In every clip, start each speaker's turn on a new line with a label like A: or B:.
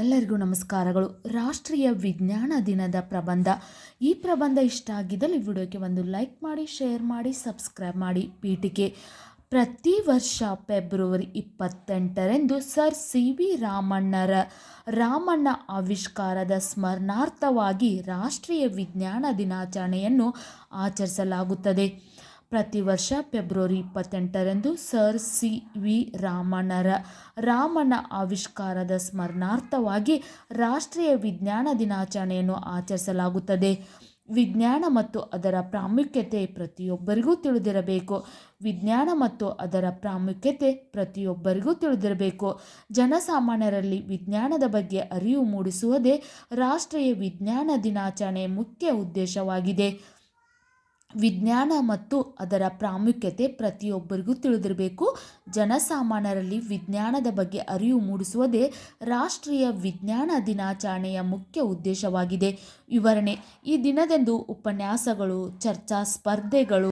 A: ಎಲ್ಲರಿಗೂ ನಮಸ್ಕಾರಗಳು. ರಾಷ್ಟ್ರೀಯ ವಿಜ್ಞಾನ ದಿನದ ಪ್ರಬಂಧ. ಈ ಪ್ರಬಂಧ ಇಷ್ಟ ಆಗಿದ್ದಲ್ಲಿ ವಿಡಿಯೋಕ್ಕೆ ಒಂದು ಲೈಕ್ ಮಾಡಿ, ಶೇರ್ ಮಾಡಿ, ಸಬ್ಸ್ಕ್ರೈಬ್ ಮಾಡಿ. ಪೀಠಿಕೆ ಪ್ರತಿ ವರ್ಷ ಫೆಬ್ರವರಿ ಇಪ್ಪತ್ತೆಂಟರಂದು ಸರ್ ಸಿ ವಿ ರಾಮಣ್ಣರ ರಾಮಣ್ಣ ಆವಿಷ್ಕಾರದ ಸ್ಮರಣಾರ್ಥವಾಗಿ ರಾಷ್ಟ್ರೀಯ ವಿಜ್ಞಾನ ದಿನಾಚರಣೆಯನ್ನು ಆಚರಿಸಲಾಗುತ್ತದೆ. ಪ್ರತಿ ವರ್ಷ ಫೆಬ್ರವರಿ ಇಪ್ಪತ್ತೆಂಟರಂದು ಸರ್ ಸಿ ವಿ ರಾಮಣ್ಣರ ರಾಮನ ಆವಿಷ್ಕಾರದ ಸ್ಮರಣಾರ್ಥವಾಗಿ ರಾಷ್ಟ್ರೀಯ ವಿಜ್ಞಾನ ದಿನಾಚರಣೆಯನ್ನು ಆಚರಿಸಲಾಗುತ್ತದೆ. ವಿಜ್ಞಾನ ಮತ್ತು ಅದರ ಪ್ರಾಮುಖ್ಯತೆ ಪ್ರತಿಯೊಬ್ಬರಿಗೂ ತಿಳಿದಿರಬೇಕು. ವಿಜ್ಞಾನ ಮತ್ತು ಅದರ ಪ್ರಾಮುಖ್ಯತೆ ಪ್ರತಿಯೊಬ್ಬರಿಗೂ ತಿಳಿದಿರಬೇಕು. ಜನಸಾಮಾನ್ಯರಲ್ಲಿ ವಿಜ್ಞಾನದ ಬಗ್ಗೆ ಅರಿವು ಮೂಡಿಸುವುದೇ ರಾಷ್ಟ್ರೀಯ ವಿಜ್ಞಾನ ದಿನಾಚರಣೆ ಮುಖ್ಯ ಉದ್ದೇಶವಾಗಿದೆ. ವಿಜ್ಞಾನ ಮತ್ತು ಅದರ ಪ್ರಾಮುಖ್ಯತೆ ಪ್ರತಿಯೊಬ್ಬರಿಗೂ ತಿಳಿದಿರಬೇಕು. ಜನಸಾಮಾನ್ಯರಲ್ಲಿ ವಿಜ್ಞಾನದ ಬಗ್ಗೆ ಅರಿವು ಮೂಡಿಸುವುದೇ ರಾಷ್ಟ್ರೀಯ ವಿಜ್ಞಾನ ದಿನಾಚರಣೆಯ ಮುಖ್ಯ ಉದ್ದೇಶವಾಗಿದೆ. ವಿವರಣೆ, ಈ ದಿನದಂದು ಉಪನ್ಯಾಸಗಳು, ಚರ್ಚಾ ಸ್ಪರ್ಧೆಗಳು,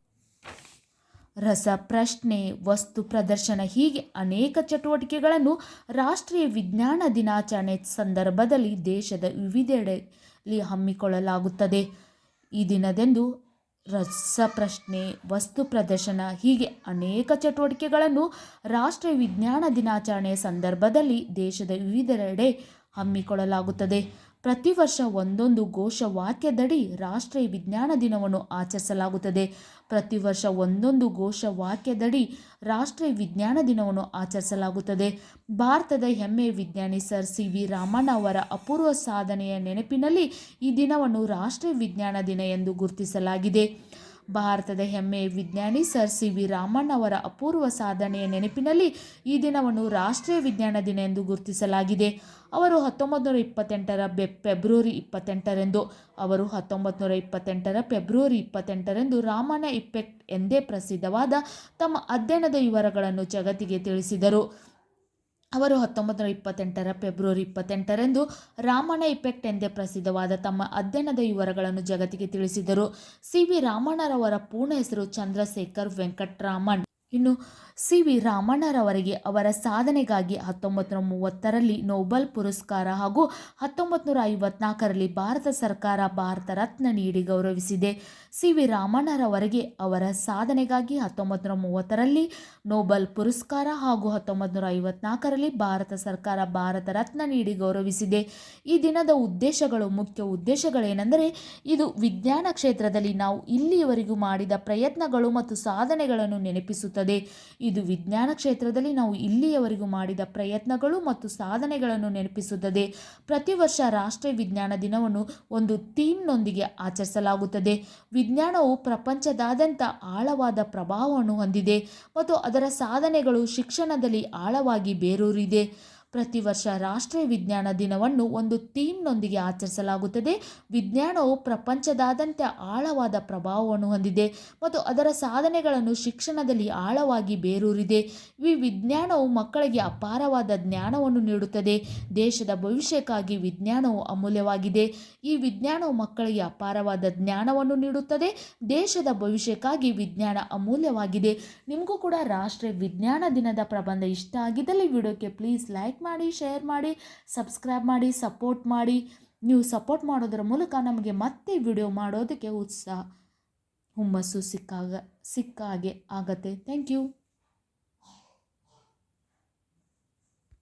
A: ರಸಪ್ರಶ್ನೆ, ವಸ್ತು ಪ್ರದರ್ಶನ ಹೀಗೆ ಅನೇಕ ಚಟುವಟಿಕೆಗಳನ್ನು ರಾಷ್ಟ್ರೀಯ ವಿಜ್ಞಾನ ದಿನಾಚರಣೆ ಸಂದರ್ಭದಲ್ಲಿ ದೇಶದ ವಿವಿಧೆಡೆಯಲ್ಲಿ ಹಮ್ಮಿಕೊಳ್ಳಲಾಗುತ್ತದೆ. ಈ ದಿನದಂದು ರಸಪ್ರಶ್ನೆ ವಸ್ತು ಪ್ರದರ್ಶನ ಹೀಗೆ ಅನೇಕ ಚಟುವಟಿಕೆಗಳನ್ನು ರಾಷ್ಟ್ರೀಯ ವಿಜ್ಞಾನ ದಿನಾಚರಣೆಯ ಸಂದರ್ಭದಲ್ಲಿ ದೇಶದ ವಿವಿಧೆಡೆ ಹಮ್ಮಿಕೊಳ್ಳಲಾಗುತ್ತದೆ. ಪ್ರತಿ ವರ್ಷ ಒಂದೊಂದು ಘೋಷವಾಕ್ಯದಡಿ ರಾಷ್ಟ್ರೀಯ ವಿಜ್ಞಾನ ದಿನವನ್ನು ಆಚರಿಸಲಾಗುತ್ತದೆ. ಪ್ರತಿ ವರ್ಷ ಒಂದೊಂದು ಘೋಷವಾಕ್ಯದಡಿ ರಾಷ್ಟ್ರೀಯ ವಿಜ್ಞಾನ ದಿನವನ್ನು ಆಚರಿಸಲಾಗುತ್ತದೆ. ಭಾರತದ ಹೆಮ್ಮೆಯ ವಿಜ್ಞಾನಿ ಸರ್ ಸಿ ವಿ ರಾಮಣ್ಣ ಅವರ ಅಪೂರ್ವ ಸಾಧನೆಯ ನೆನಪಿನಲ್ಲಿ ಈ ದಿನವನ್ನು ರಾಷ್ಟ್ರೀಯ ವಿಜ್ಞಾನ ದಿನ ಎಂದು ಗುರುತಿಸಲಾಗಿದೆ. ಭಾರತದ ಹೆಮ್ಮೆಯ ವಿಜ್ಞಾನಿ ಸರ್ ಸಿ ವಿ ರಾಮಣ್ಣ ಅವರ ಅಪೂರ್ವ ಸಾಧನೆಯ ನೆನಪಿನಲ್ಲಿ ಈ ದಿನವನ್ನು ರಾಷ್ಟ್ರೀಯ ವಿಜ್ಞಾನ ದಿನ ಎಂದು ಗುರುತಿಸಲಾಗಿದೆ. ಅವರು ಹತ್ತೊಂಬತ್ತು ನೂರ ಇಪ್ಪತ್ತೆಂಟರ ಬೆ ಫೆಬ್ರವರಿ ಇಪ್ಪತ್ತೆಂಟರೆಂದು, ಅವರು ಹತ್ತೊಂಬತ್ತು ನೂರ ಇಪ್ಪತ್ತೆಂಟರ ಫೆಬ್ರವರಿ ಇಪ್ಪತ್ತೆಂಟರೆಂದು ರಾಮಣ್ಣ ಇಫೆಕ್ಟ್ ಎಂದೇ ಪ್ರಸಿದ್ಧವಾದ ತಮ್ಮ ಅಧ್ಯಯನದ ವಿವರಗಳನ್ನು ಜಗತ್ತಿಗೆ ತಿಳಿಸಿದರು. ಅವರು ಹತ್ತೊಂಬತ್ತು ನೂರ ಇಪ್ಪತ್ತೆಂಟರ ಫೆಬ್ರವರಿ ಇಪ್ಪತ್ತೆಂಟರಂದು ರಾಮಣ್ಣ ಇಫೆಕ್ಟ್ ಎಂದೇ ಪ್ರಸಿದ್ಧವಾದ ತಮ್ಮ ಅಧ್ಯಯನದ ವಿವರಗಳನ್ನು ಜಗತ್ತಿಗೆ ತಿಳಿಸಿದರು. ಸಿ ವಿ ರಾಮಣ್ಣರವರ ಪೂರ್ಣ ಹೆಸರು ಚಂದ್ರಶೇಖರ್ ವೆಂಕಟರಾಮನ್ ಇನ್ನು ಸಿ ವಿ ರಾಮಣ್ಣರವರಿಗೆ ಅವರ ಸಾಧನೆಗಾಗಿ ಹತ್ತೊಂಬತ್ತು ನೂರ ಮೂವತ್ತರಲ್ಲಿ ನೊಬೆಲ್ ಪುರಸ್ಕಾರ ಹಾಗೂ ಹತ್ತೊಂಬತ್ತು ನೂರ ಐವತ್ನಾಲ್ಕರಲ್ಲಿ ಭಾರತ ಸರ್ಕಾರ ಭಾರತ ರತ್ನ ನೀಡಿ ಗೌರವಿಸಿದೆ. ಸಿ ವಿ ರಾಮಣ್ಣರವರಿಗೆ ಅವರ ಸಾಧನೆಗಾಗಿ ಹತ್ತೊಂಬತ್ತು ನೂರ ಮೂವತ್ತರಲ್ಲಿ ನೊಬೆಲ್ ಪುರಸ್ಕಾರ ಹಾಗೂ ಹತ್ತೊಂಬತ್ತು ನೂರ ಐವತ್ನಾಲ್ಕರಲ್ಲಿ ಭಾರತ ಸರ್ಕಾರ ಭಾರತ ರತ್ನ ನೀಡಿ ಗೌರವಿಸಿದೆ. ಈ ದಿನದ ಉದ್ದೇಶಗಳು, ಮುಖ್ಯ ಉದ್ದೇಶಗಳೇನೆಂದರೆ ಇದು ವಿಜ್ಞಾನ ಕ್ಷೇತ್ರದಲ್ಲಿ ನಾವು ಇಲ್ಲಿಯವರೆಗೂ ಮಾಡಿದ ಪ್ರಯತ್ನಗಳು ಮತ್ತು ಸಾಧನೆಗಳನ್ನು ನೆನಪಿಸುತ್ತದೆ. ಇದು ವಿಜ್ಞಾನ ಕ್ಷೇತ್ರದಲ್ಲಿ ನಾವು ಇಲ್ಲಿಯವರೆಗೂ ಮಾಡಿದ ಪ್ರಯತ್ನಗಳು ಮತ್ತು ಸಾಧನೆಗಳನ್ನು ನೆನಪಿಸುತ್ತದೆ. ಪ್ರತಿ ವರ್ಷ ರಾಷ್ಟ್ರೀಯ ವಿಜ್ಞಾನ ದಿನವನ್ನು ಒಂದು ಥೀಮ್ನೊಂದಿಗೆ ಆಚರಿಸಲಾಗುತ್ತದೆ. ವಿಜ್ಞಾನವು ಪ್ರಪಂಚದಾದ್ಯಂತ ಆಳವಾದ ಪ್ರಭಾವವನ್ನು ಹೊಂದಿದೆ ಮತ್ತು ಅದರ ಸಾಧನೆಗಳು ಶಿಕ್ಷಣದಲ್ಲಿ ಆಳವಾಗಿ ಬೇರೂರಿದೆ. ಪ್ರತಿ ವರ್ಷ ರಾಷ್ಟ್ರೀಯ ವಿಜ್ಞಾನ ದಿನವನ್ನು ಒಂದು ಥೀಮ್ನೊಂದಿಗೆ ಆಚರಿಸಲಾಗುತ್ತದೆ. ವಿಜ್ಞಾನವು ಪ್ರಪಂಚದಾದ್ಯಂತ ಆಳವಾದ ಪ್ರಭಾವವನ್ನು ಹೊಂದಿದೆ ಮತ್ತು ಅದರ ಸಾಧನೆಗಳನ್ನು ಶಿಕ್ಷಣದಲ್ಲಿ ಆಳವಾಗಿ ಬೇರೂರಿದೆ. ಈ ವಿಜ್ಞಾನವು ಮಕ್ಕಳಿಗೆ ಅಪಾರವಾದ ಜ್ಞಾನವನ್ನು ನೀಡುತ್ತದೆ. ದೇಶದ ಭವಿಷ್ಯಕ್ಕಾಗಿ ವಿಜ್ಞಾನವು ಅಮೂಲ್ಯವಾಗಿದೆ. ಈ ವಿಜ್ಞಾನವು ಮಕ್ಕಳಿಗೆ ಅಪಾರವಾದ ಜ್ಞಾನವನ್ನು ನೀಡುತ್ತದೆ. ದೇಶದ ಭವಿಷ್ಯಕ್ಕಾಗಿ ವಿಜ್ಞಾನ ಅಮೂಲ್ಯವಾಗಿದೆ. ನಿಮಗೂ ಕೂಡ ರಾಷ್ಟ್ರೀಯ ವಿಜ್ಞಾನ ದಿನದ ಪ್ರಬಂಧ ಇಷ್ಟ ಆಗಿದ್ದಲ್ಲಿ ವಿಡಿಯೋಕ್ಕೆ ಪ್ಲೀಸ್ ಲೈಕ್ ಮಾಡಿ ಶೇರ್ ಮಾಡಿ ಸಬ್ಸ್ಕ್ರೈಬ್ ಮಾಡಿ ಸಪೋರ್ಟ್ ಮಾಡಿ. ನೀವು ಸಪೋರ್ಟ್ ಮಾಡೋದರ ಮೂಲಕ ನಮಗೆ ಮತ್ತೆ ವಿಡಿಯೋ ಮಾಡೋದಕ್ಕೆ ಉತ್ಸಾಹ, ಹುಮ್ಮಸ್ಸು ಸಿಕ್ಕಾಗ, ಸಿಕ್ಕಾಗೆ ಆಗತ್ತೆ. Thank you